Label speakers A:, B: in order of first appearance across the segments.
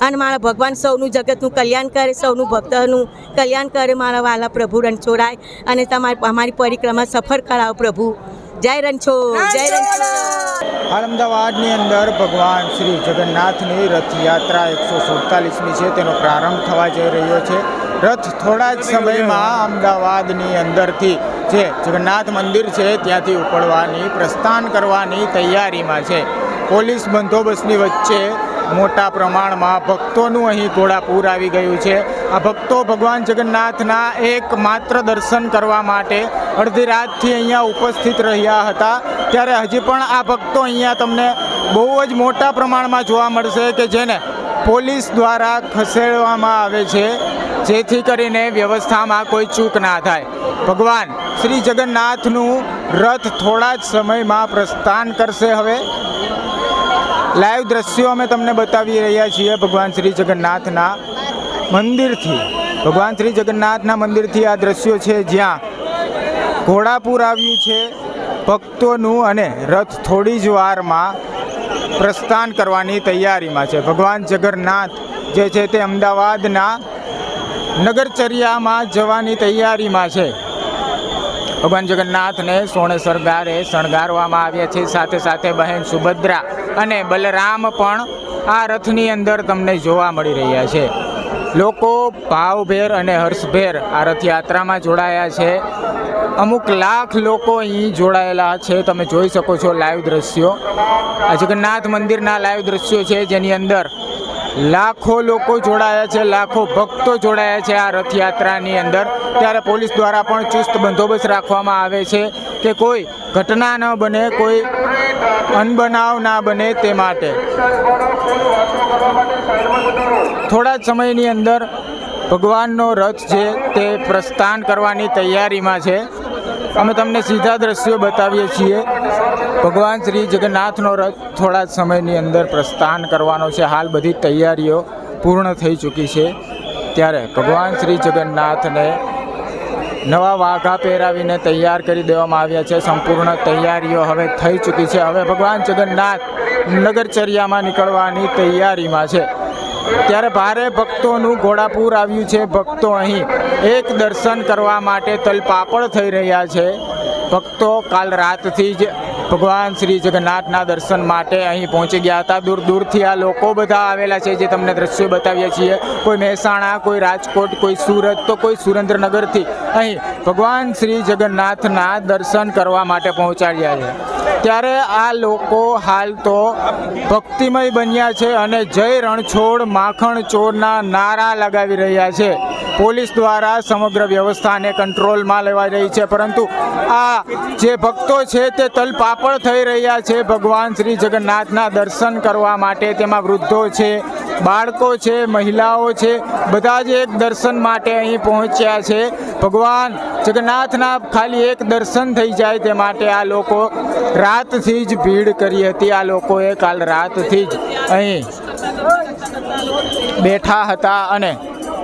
A: અને મારા ભગવાન સૌનું જગતનું કલ્યાણ કરે સૌનું ભક્તનું કલ્યાણ કરે મારા વાલા પ્રભુ રણછોડાય અને તમારી અમારી પરિક્રમા સફળ કરાવો પ્રભુ. જય રણછો જય રણછોડ!
B: અમદાવાદની અંદર ભગવાન શ્રી જગન્નાથની રથયાત્રા એકસો સુડતાલીસમી છે તેનો પ્રારંભ થવા જઈ રહ્યો છે. રથ થોડા જ સમયમાં અમદાવાદની અંદરથી જે જગન્નાથ મંદિર છે ત્યાંથી ઉપડવાની પ્રસ્થાન કરવાની તૈયારીમાં છે. પોલીસ બંદોબસ્તની વચ્ચે મોટા પ્રમાણમાં ભક્તોનું અહીં ઘોડાપૂર આવી ગયું છે. આ ભક્તો ભગવાન જગન્નાથના એકમાત્ર દર્શન કરવા માટે અડધી રાતથી અહીંયા ઉપસ્થિત રહ્યા હતા. ત્યારે હજી પણ આ ભક્તો અહીંયા તમને બહુ જ મોટા પ્રમાણમાં જોવા મળશે કે જેને પોલીસ દ્વારા ખસેડવામાં આવે છે. જેથી કરીને વ્યવસ્થામાં કોઈ ચૂક ના થાય. ભગવાન શ્રી જગન્નાથનું રથ થોડા જ સમયમાં પ્રસ્થાન કરશે હવે. લાઈવ દ્રશ્યો અમે તમને બતાવી રહ્યા છીએ ભગવાન શ્રી જગન્નાથના મંદિરથી. ભગવાન શ્રી જગન્નાથના મંદિરથી આ દ્રશ્યો છે જ્યાં ઘોડાપુર આવ્યું છે ભક્તોનું અને રથ થોડી જ વારમાં પ્રસ્થાન કરવાની તૈયારીમાં છે. ભગવાન જગન્નાથ જે છે તે અમદાવાદના નગરચર્યામાં જવાની તૈયારીમાં છે. ભગવાન જગન્નાથને સોણે શણગારે, શણગારવામાં આવ્યા છે. સાથે સાથે બહેન સુભદ્રા અને બલરામ પણ આ રથની અંદર તમને જોવા મળી રહ્યા છે. લોકો ભાવભેર અને હર્ષભેર આ રથયાત્રામાં જોડાયા છે. અમુક લાખ લોકો અહીં જોડાયેલા છે. તમે જોઈ શકો છો લાઈવ દ્રશ્યો. આ જગન્નાથ મંદિરના લાઈવ દ્રશ્યો છે જેની અંદર લાખો લોકો જોડાયા છે, લાખો ભક્તો જોડાયા છે આ રથયાત્રાની અંદર. ત્યારે પોલીસ દ્વારા પણ ચુસ્ત બંદોબસ્ત રાખવામાં આવે છે. કે કોઈ ઘટના ન બને, કોઈ અનબનાવ ના બને તે માટે. થોડા જ સમયની અંદર ભગવાનનો રથ છે તે પ્રસ્થાન કરવાની તૈયારીમાં છે. અમે તમને સીધા દ્રશ્યો બતાવીએ છીએ. ભગવાન શ્રી જગન્નાથનો રથ થોડા જ સમયની અંદર પ્રસ્થાન કરવાનો છે. હાલ બધી તૈયારીઓ પૂર્ણ થઈ ચૂકી છે. ત્યારે ભગવાન શ્રી જગન્નાથને નવા વાઘા પહેરાવીને તૈયાર કરી દેવામાં આવ્યા છે. સંપૂર્ણ તૈયારીઓ હવે થઈ ચૂકી છે. હવે ભગવાન જગન્નાથ નગરચર્યામાં નીકળવાની તૈયારીમાં છે. ત્યારે ભારે ભક્તોનું ઘોડાપુર આવ્યું છે. ભક્તો અહીં એક દર્શન કરવા માટે તલપાપડ થઈ રહ્યા છે. ભક્તો કાલ રાતથી જ ભગવાન શ્રી જગન્નાથના દર્શન માટે અહીં પહોંચી ગયા હતા. દૂર દૂરથી આ લોકો બધા આવેલા છે જે તમને દ્રશ્યો બતાવીએ છીએ. કોઈ મહેસાણા, કોઈ રાજકોટ, કોઈ સુરત, તો કોઈ સુરેન્દ્રનગરથી અહીં ભગવાન શ્રી જગન્નાથના દર્શન કરવા માટે પહોંચાડ્યા છે. ત્યારે આ લોકો હાલ તો ભક્તિમય બન્યા છે અને જય રણછોડ માખણ ચોરના નારા લગાવી રહ્યા છે. પોલીસ દ્વારા સમગ્ર વ્યવસ્થાને કંટ્રોલમાં લેવાઈ રહી છે. પરંતુ આ જે ભક્તો છે તે તલપાપડ થઈ રહ્યા છે. ભગવાન શ્રી જગન્નાથના દર્શન કરવા માટે તેમાં વૃદ્ધો છે, બાળકો છે, મહિલાઓ છે, બધા જ એક દર્શન માટે અહીં પહોંચ્યા છે. ભગવાન જગન્નાથના ખાલી એક દર્શન થઈ જાય તે માટે આ લોકો રાતથી જ ભીડ કરી હતી. આ લોકોએ કાલ રાતથી જ અહીં બેઠા હતા અને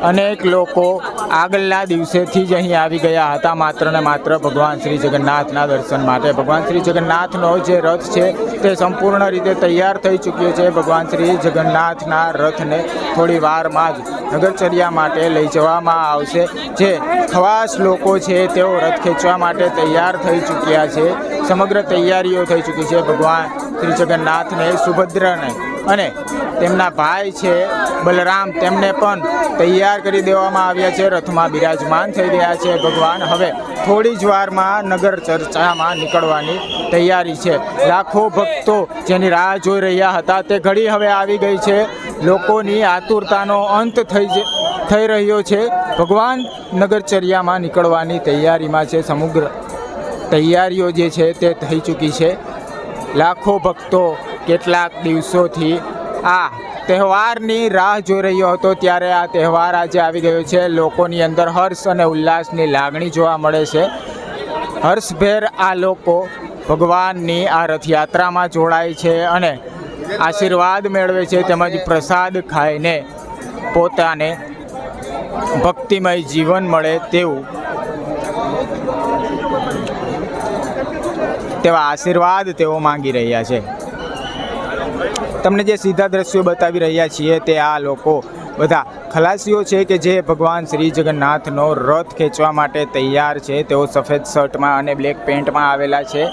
B: અનેક લોકો આગળના દિવસેથી જ અહીં આવી ગયા હતા. માત્ર ને માત્ર ભગવાન શ્રી જગન્નાથના દર્શન માટે. ભગવાન શ્રી જગન્નાથનો જે રથ છે તે સંપૂર્ણ રીતે તૈયાર થઈ ચૂક્યો છે. ભગવાન શ્રી જગન્નાથના રથને થોડી વારમાં જ નગરચર્યા માટે લઈ જવામાં આવશે. જે ખવાસ લોકો છે તેઓ રથ ખેંચવા માટે તૈયાર થઈ ચૂક્યા છે. સમગ્ર તૈયારીઓ થઈ ચૂકી છે. ભગવાન શ્રી જગન્નાથને સુભદ્રાને અને તેમના ભાઈ છે બલરામ, તેમને પણ તૈયાર કરી દેવામાં આવ્યા છે. રથમાં બિરાજમાન થઈ રહ્યા છે ભગવાન. હવે થોડી જ વારમાં નગર ચર્ચામાં નીકળવાની તૈયારી છે. લાખો ભક્તો જેની રાહ જોઈ રહ્યા હતા તે ઘડી હવે આવી ગઈ છે. લોકોની આતુરતાનો અંત થઈ જ- થઈ રહ્યો છે. ભગવાન નગરચર્યામાં નીકળવાની તૈયારીમાં છે. સમગ્ર તૈયારીઓ જે છે તે થઈ ચૂકી છે. લાખો ભક્તો કેટલાક દિવસોથી આ તહેવારની રાહ જોઈ રહ્યો હતો ત્યારે આ તહેવાર આજે આવી ગયો છે. લોકોની અંદર હર્ષ અને ઉલ્લાસની લાગણી જોવા મળે છે. હર્ષભેર આ લોકો ભગવાનની આ રથયાત્રામાં જોડાય છે અને આશીર્વાદ મેળવે છે તેમજ પ્રસાદ ખાઈને પોતાને ભક્તિમય જીવન મળે તેવું. તેવા આશીર્વાદ તેઓ માંગી રહ્યા છે. તમને જે સીધા દ્રશ્યો બતાવી રહ્યા છીએ તે આ લોકો બધા ખલાસીઓ છે કે જે ભગવાન શ્રી જગન્નાથનો રથ ખેંચવા માટે તૈયાર છે. તેઓ સફેદ શર્ટમાં અને બ્લેક પેન્ટમાં આવેલા છે.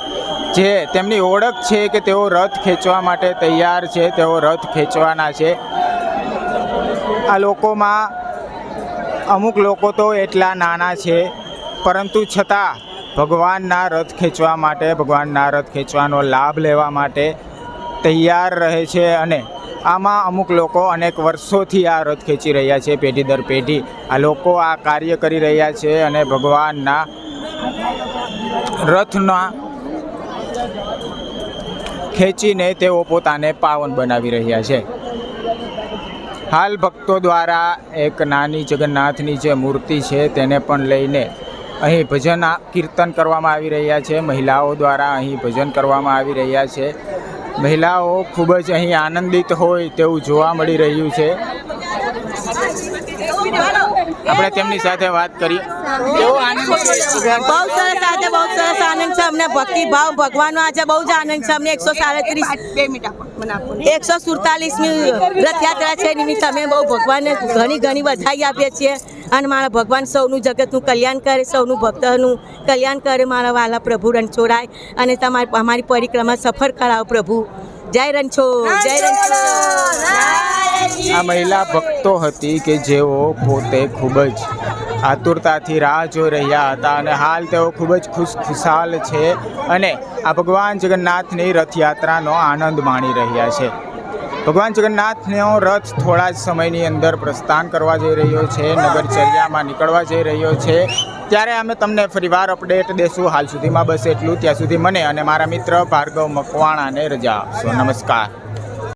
B: જે તેમની ઓળખ છે કે તેઓ રથ ખેંચવા માટે તૈયાર છે. તેઓ રથ ખેંચવાના છે. આ લોકોમાં અમુક લોકો તો એટલા નાના છે, પરંતુ છતાં ભગવાનના રથ ખેંચવા માટે, ભગવાનના રથ ખેંચવાનો લાભ લેવા માટે તૈયાર રહે છે અને આમાં અમુક લોકો અનેક વર્ષોથી આ રથ ખેંચી રહ્યા છે, પેઢી દર પેઢી. આ લોકો આ કાર્ય કરી રહ્યા છે અને ભગવાનના રથના ખેંચીને તેઓ પોતાને પાવન બનાવી રહ્યા છે. હાલ ભક્તો દ્વારા એક નાની જગન્નાથની જે મૂર્તિ છે તેને પણ લઈને અહીં ભજન કીર્તન કરવામાં આવી રહ્યા છે. મહિલાઓ દ્વારા અહીં ભજન કરવામાં આવી રહ્યા છે. મહિલાઓ ખૂબ જ અહીં આનંદિત હોય તેવું જોવા મળી રહ્યું છે. આપણે તેમની સાથે વાત કરીએ કેવો આનંદ
A: બહુ સરસ આજે બહુ સરસ આનંદ છે. અમને ભક્તિ ભાવ ભગવાનનો આજે બહુ જ આનંદ છે. અમને એકસો સાડત્રીસ એકસો સુડતાલીસમી રથયાત્રા છે. નિમિત્તે અમે બહુ ભગવાનને ઘણી ઘણી વધાઈ આપીએ છીએ. અને મારા ભગવાન સૌનું જગતનું કલ્યાણ કરે સૌનું ભક્તનું કલ્યાણ કરે મારા વાલા પ્રભુ રણછોડાય. અને તમારી અમારી પરિક્રમા સફળ કરાવો પ્રભુ. જય રણછોડ જય રણછોડ.
B: આ મહિલા ભક્તો હતી કે જેઓ પોતે ખૂબ જ આતુરતાથી રાહ જોઈ રહ્યા હતા અને હાલ તેઓ ખૂબ જ ખુશ ખુશાલ છે અને આ ભગવાન જગન્નાથની રથયાત્રાનો આનંદ માણી રહ્યા છે. ભગવાન જગન્નાથનો રથ થોડા જ સમયની અંદર પ્રસ્થાન કરવા જઈ રહ્યો છે, નગરચર્યામાં નીકળવા જઈ રહ્યો છે. ત્યારે અમે તમને ફરીવાર અપડેટ દેશું. હાલ સુધીમાં બસ એટલું. ત્યાં સુધી મને અને મારા મિત્ર ભાર્ગવ મકવાણાને રજા આપશો. નમસ્કાર.